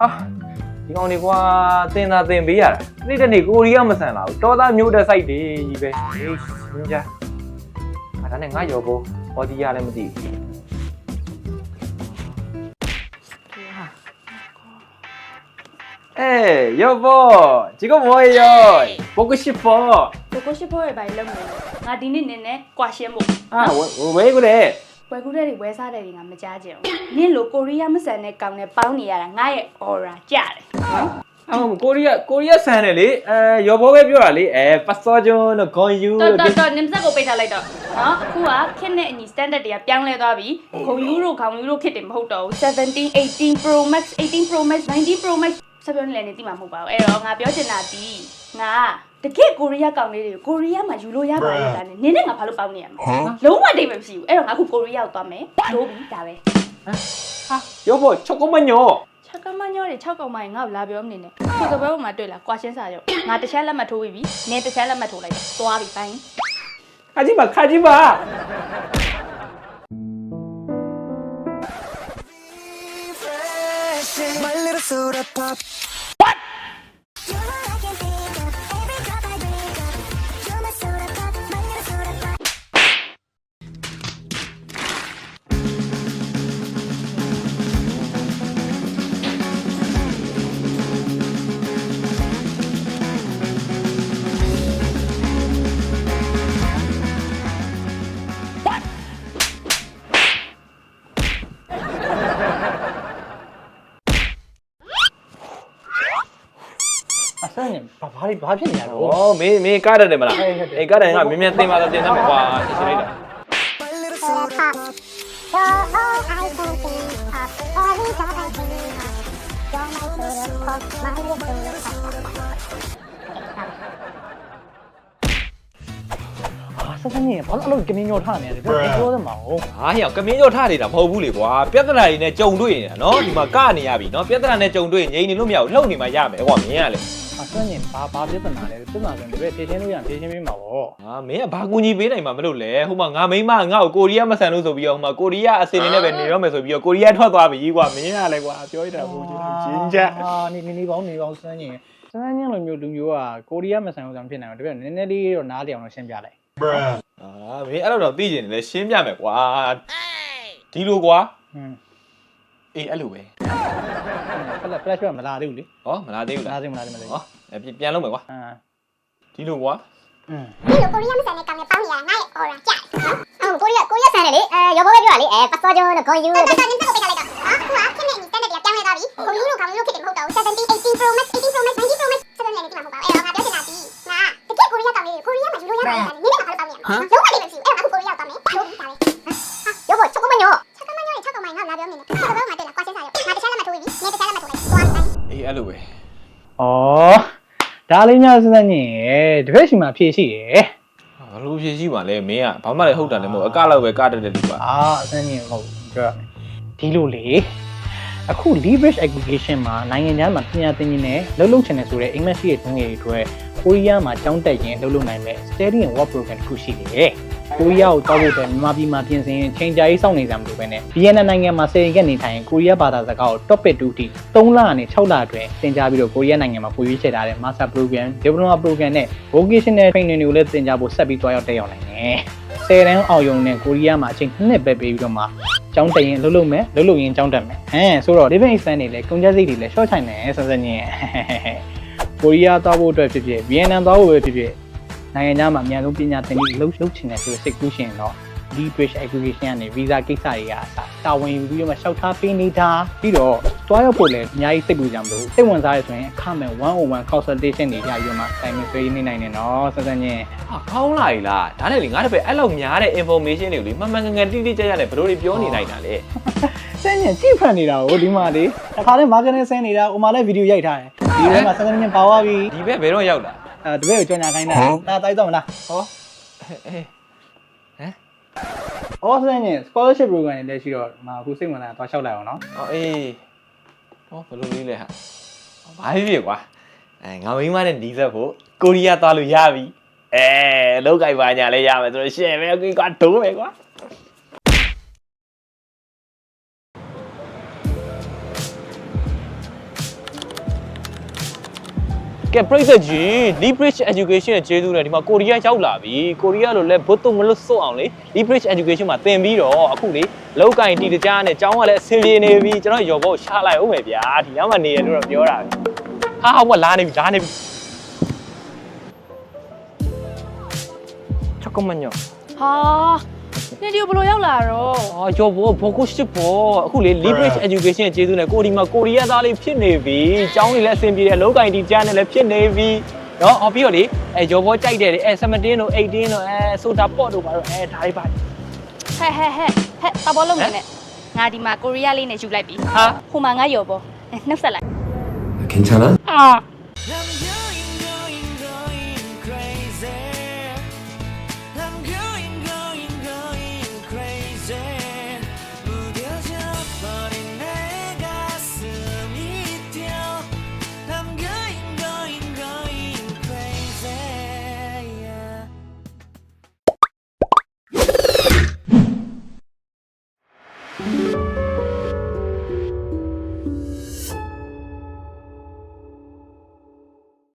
ဟာဒီကောင်တွေကွာတင်တာတင်ပေးရတာနေ့တစ်နေ့ကိုရီးယားမဆန်လာဘူးတော်သားမျိုးတဲ့ site တွေကြီးပဲဟေးရှင်းကြအဲ့ဒါနဲ့ငါရောဘောဘောဒီရလည်းမသိဘူး哎，要不这个我也要，包个媳妇。 ကိုကိုရှိဖို့ရပါလုံးမယ်ငါဒီနေ့နင်းနဲ့ကွာရှင်းဖို့ 啊，我我喂过来。 ဝယ်ကူတဲ့တွေဝယ်စားတဲ့တွေငါမကြားကြဘူးနင်းလိုကိုရီးယားမဆန်တဲ့ကောင်နဲ့ပေါင်းနေရတာငါရဲ့ aura ကြတယ်啊，ကိုရီးယားကိုရီးယားဆန်တယ်လေအဲရောဘောပဲပြောတာလေအဲပတ်စောဂျွန်းတို့ဂွန်ယူတော်တို့တော်တော်နင်းစက်ကိုပိတ်ထားလိုက်တော့နော်အခုကခက်နဲ့အညီ standard တွေကပြောင်းလဲသွားပြီခုံယူတို့ခေါင်ယူတို့ခက်တယ်မဟုတ်တော့ဘူး17 18 Pro Max 18 Pro Max 19 Pro Max ဆက်ပြောနေလည်းနေသိမှာမဟုတ်ပါဘူးအဲ့တော့ငါပြောချင်တာဒီငါတကယ့်ကိုရီးယားကောင်လေးတွေကိုရီးယားမှာယူလို့ရပါတယ်ဒါနဲ့နင်းနဲ့ငါဘာလို့ပေါင်းနေရမလဲလုံးဝတိတ်မဖြစ်ဘူးအဲ့တော့ငါအခုကိုရီးယားကိုသွားမယ်လို့ပြီဒါပဲရောဘောချောကမညော6ကမညောတွေ6ကောင်မကြီးငါ့ကိုလာပြောမနေနဲ့ဒီကဘဲပေါ်မှာတွေ့လားကွာရှင်းစာရုပ်ငါတစ်ချက်လက်မှတ်ထိုးပြီးပြီနင်းတစ်ချက်လက်မှတ်ထိုးလိုက်တယ်သွားပြီပိုင်းခါကြီးပါခါကြီးပါ My little soda pop. ဆန်းနေဘာဘာဘာဖြစ်နေရတော့ ဩမင်းမင်းကားရတယ်မလား ဟုတ်ဟုတ်တယ် အေးကားတယ်ကမင်းမြန်တင်ပါတော့တင်တယ်မကွာရှင်းလိုက်တာ My little soda pop. You're all I can think of. Every drop I drink of. You're my soda pop, my little soda pop. အာဆက်စနေဘာလို့အဲ့လိုကမင်းညောထားနေရလဲပြောပြောသမှာဟုတ်ဟာဟေ့ကမင်းရောထားနေတာမဟုတ်ဘူးလေကွာပြဿနာတွေနဲ့ကြုံတွေ့နေတာနော်ဒီမှာကနေရပြီနော်ပြဿနာနဲ့ကြုံတွေ့ရင်ငြိမ်နေလို့မရဘူးလှုပ်နေမှရမယ်ကွာမင်းကလေအဆန်းနေဘာဘာပြဿနာလဲပြဿနာဆိုရင်ဒီဘက်ဖြေရှင်းလို့ရရင်ဖြေရှင်းပေးမှာပေါ့ဟာမင်းကဘာကူညီပေးနိုင်မှာမလို့လဲဟိုမှာငါမိမငါ့ကိုကိုရီးယားမဆန်လို့ဆိုပြီးတော့ဟိုမှာကိုရီးယားအစင်နေနဲ့ပဲနေရောမယ်ဆိုပြီးတော့ကိုရီးယားထွက်သွားပြီကွာမင်းကလည်းကွာပြောရတာဘူးချင်းချက်အာနေနေနေပေါင်းနေပေါင်းဆန်းနေဆန်းနေလိုမျိုးလူမျိုးကကိုရီးယားမဆန်လို့ဆိုဖြစ်နေတော့ဒီဘက်နည်းနည်းလေးတော့နားလည်အောင်လို့ရှင်းပြလိုက် အာမင်းအဲ့လိုတော့သိကျင်တယ်လေရှင်းပြမယ်ကွာဒီလိုကွာဟွန်းအေးအဲ့လိုပဲဖလက်ဖလက်ရှော့မလာသေးဘူးလေဟောမလားသေးဘူးမလာလားသေးမလာသေးမလာသေးဟောအဲ့ပြန်လုံးမယ်ကွာအာဒီလိုကွာอืมဒီလိုကိုရီးယားမဆန်တဲ့ကောင်နဲ့ပေါင်းနေရတာငါ့ရဲ့ aura ကြတယ်နော်အော်ကိုရီးယားကိုရီးယားဆန်တယ်လေအဲရောဘောပဲပြောတာလေအဲပတ်စောဂျွန်းတို့ဂွန်ယူတို့ပတ်စောဂျွန်းတက်ကိုပိတ်ထားလိုက်တော့ဟာအခုကခက်နဲ့အညီ standard တွေကပြောင်းလဲသွားပြီခုံယူတို့ခေါင်ယူတို့ခက်တယ်မဟုတ်တော့ဘူး17 18 Pro Max 18 Pro Max 19 Pro Max ဆက်လို့လည်းနေမှာမဟုတ်ပါဘူးအဲ့တော့ငါပြော ရီးယားကောင်လေးတွေကိုရီးယားမှာယူလို့ရပါတယ်နင်းနဲ့ငါဘာလို့ပေါင်းနေရမလဲလုံးဝတိတ်မဖြစ်ဘူးအဲ့တော့အခုကိုရီးယားကိုသွားမယ်လို့ပြီးတာပဲဟာရောဘောချောကမညောချောကမညော6ကောင်မိုင်ငါလာပြောနေတယ်ဒီကဘဲမှာတွေ့လားကွာရှင်းစာရုပ်ငါတစ်ချက်လက်မှတ်ထိုးပြီးပြီနင်းတစ်ချက်လက်မှတ်ထိုးလိုက်သွားပြီအေးအဲ့လိုပဲဩဒါလေးများစစနေရတပည့်ရှိမှာဖြည့်ရှိရဘာလို့ဖြည့်ရှိပါလဲမင်းကဘာမှလည်းဟုတ်တာလည်းမဟုတ်အကလောက်ပဲကတတ်တယ်ဒီကွာအာအစမ်းကြီးဟုတ်ပြောရမယ်ဒီလိုလေအခု leverage aggregation မှာနိုင်ငံခြားမှာပညာသင်ခြင်းနဲ့လှုပ်လှုပ်ချင်တယ်ဆိုတဲ့ English ရဲ့တွင်းငယ်တွေအတွက် ကိုရီးယားမှာကျောင်းတက်ရင်လှုပ်လှုပ်နိုင်မဲ့ study and work program တစ်ခုရှိတယ်ကိုရီးယားကိုတောက်ဖို့အတွက်မြန်မာပြည်မှာပြင်ဆင်ရင်ချိန်ကြာရေးစောင့်နေကြမှာလို့ပဲနဲ့ VN နိုင်ငံမှာ10ရက်နေထိုင်ရင်ကိုရီးယားဘာသာစကားကို topic 2အထိ3လကနေ6လအတွင်းသင်ကြားပြီးတော့ကိုရီးယားနိုင်ငံမှာပို့ရွေးချယ်ထားတဲ့ master program diploma program နဲ့ vocational training တွေကိုလည်းသင်ကြားဖို့ဆက်ပြီးတွားရောက်တက်ရောက်နိုင်တယ်10တန်းအောင်ယုံနဲ့ကိုရီးယားမှာအချိန်2နှစ်ပဲပေးပြီးတော့မှကျောင်းတက်ရင်လှုပ်လှုပ်မယ်လှုပ်လှုပ်ရင်ကျောင်းတက်မယ်ဟမ်ဆိုတော့ living expense တွေလည်းကုန်ကျစရိတ်တွေလည်း short ချိုင်နေဆက်ဆက်ညင် ကိုရီးယားသွားဖို့အတွက်ဖြစ်ဖြစ် VN သွားဖို့ပဲဖြစ်ဖြစ်နိုင်ငံခြားမှာအများဆုံးပညာသင်ပြီးလှုပ်လှုပ်ချင်တဲ့ဆိုတဲ့စိတ်ကူးရှင်တော့ lead bridge aggregation ကနေ visa ကိစ္စတွေကအစားတာဝန်ယူပြီးတော့မှရှောက်ထားပေးနေတာပြီးတော့တွားရောက်ဖို့လည်းအများကြီးစိတ်ပူကြမလို့စိတ်ဝင်စားရဆိုရင်အခမဲ့101 consultation တွေရပြီးတော့မှတိုင်ပင်ဆွေးနေနိုင်တယ်နော်ဆက်ဆက်ညင်ဟာကောင်းလာပြီလားဒါနဲ့လေငါတပည့်အဲ့လောက်များတဲ့ information တွေကိုလေမှန်မှန်ကန်ကန်တိတိကျကျနဲ့ဘယ်လိုတွေပြောနေနိုင်တာလဲစမ်းညင်ကြည့်ဖတ်နေတာကိုဒီမှာလေတခါတည်း marketing ဆင်းနေတာဟိုမှာလည်းဗီဒီယိုရိုက်ထားတယ် ဒီထဲမှာဆက်ဆက်ညင်ပါသွားပြီဒီဘက်ဘယ်တော့ရောက်လာအဲတပည့်ကိုကြော်ညာခိုင်းတာနားတိုက်တော့မလားဟောအေးအော်ဆက်ညင် scholarship program တွေလည်းရှိတော့ဒီမှာအခုစိတ်ဝင်လာတော့လျှောက်လိုက်အောင်နော်အော်အေးဟောဘယ်လိုလေးလဲဟာဘာဖြစ်ဖြစ်ကွာအဲငါမိမနဲ့ဒီဆက်ဖို့ကိုရီးယားသွားလို့ရပြီအဲလောက်ကြိုက်ပါညာလဲရမယ်ဆိုတော့ရှယ်ပဲကွာဒိုးပဲကွာ ကဲပြိဿကြီး Leverage Education ရဲ့ကျေးဇူးနဲ့ဒီမှာကိုရီးယားရောက်လာပြီကိုရီးယားလိုလဲဘုတ်တုံမလို့စွတ်အောင်လေ Leverage Education မှာသင်ပြီးတော့အခုလေလောက်ကင်တီတကြားနဲ့ကျောင်းကလည်းအဆင်ပြေနေပြီကျွန်တော်ရော်ဘောကိုရှာလိုက်အောင်မယ်ဗျာဒီညမှာနေရလို့တော့ပြောတာဟာဟောလာနေပြီလာနေပြီချောကမညောဟာ နေဒီကိုဘယ်လိုရောက်လာတော့ အာရော်ဘောဘောကိုရှစ်ဘောအခုလေ Leverage Education ရဲ့ကျေးဇူးနဲ့ကိုဒီမှာကိုရီးယားသားလေးဖြစ်နေပြီကျောင်းတွေလည်းအဆင်ပြေတယ်လောက်ကင်တီကြားနဲ့လည်းဖြစ်နေပြီနော်အော်ပြီးတော့လေအဲရော်ဘောကြိုက်တယ်လေအဲ17တို့18တို့အဲဆိုတာပေါ့တို့ပါတော့အဲဒါလေးပါ ဟဲ့ဟဲ့ဟဲ့ဟဲ့တဘောလုံးနေနဲ့ငါဒီမှာကိုရီးယားလေးနဲ့ယူလိုက်ပြီ ဟာ ဟိုမှာငါရော်ဘောနှုတ်ဆက်လိုက် 괜찮아? 아